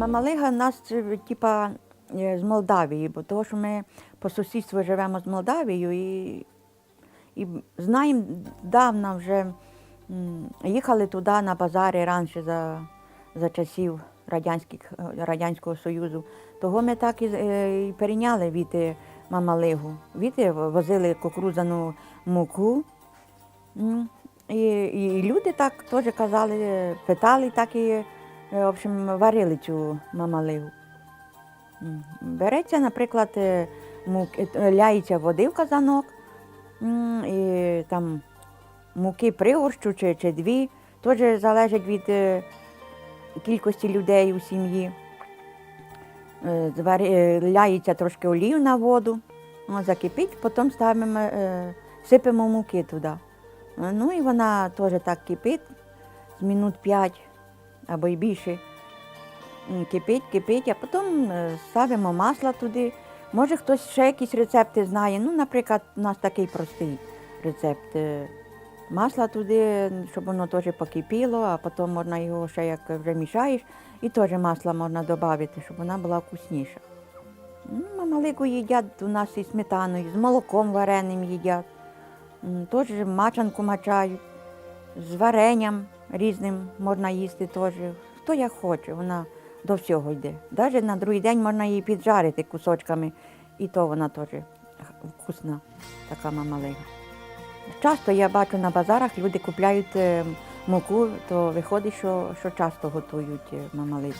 Мамалига нас е, типа е, з Молдавії, бо того, що ми по сусідству живемо з Молдавією і, і знаємо давно вже їхали туди на базари раніше за, за часів Радянських, е, Радянського Союзу. Того ми так і, і перейняли від Мамалигу. Від возили кукурудзяну муку. І, і люди так теж казали, питали, так і в общем, варили цю мамалигу. М, Береться, наприклад, е, мук, е, ляється води в казанок, і там муки пригорщу чи, чи дві, теж залежить від е, кількості людей у сім'ї. Е, е, Ляється трошки олію на воду, о, закипить, потім ставимо, е, сипемо муки туди. Е, Ну і вона теж так кипить з минут 5 або й більше. Кипить, кипить, а потім е, ставимо масло туди. Може хтось ще якісь рецепти знає. Ну, наприклад, у нас такий простий рецепт. е, Масла туди, щоб воно теж покипіло, а потім можна його ще як вже мішаєш, і теж масла можна додати, щоб вона була вкусніша. Ну, мамалику їдять у нас і сметаною, з молоком вареним їдять. Теж мачанку мачають, з варенням різним можна їсти теж. Хто як хоче, вона до всього йде. Навіть на другий день можна її піджарити кусочками, і то вона теж вкусна, така мамалига. Часто я бачу на базарах, люди купляють е, муку, то виходить, що, що часто готують е, мамалигу.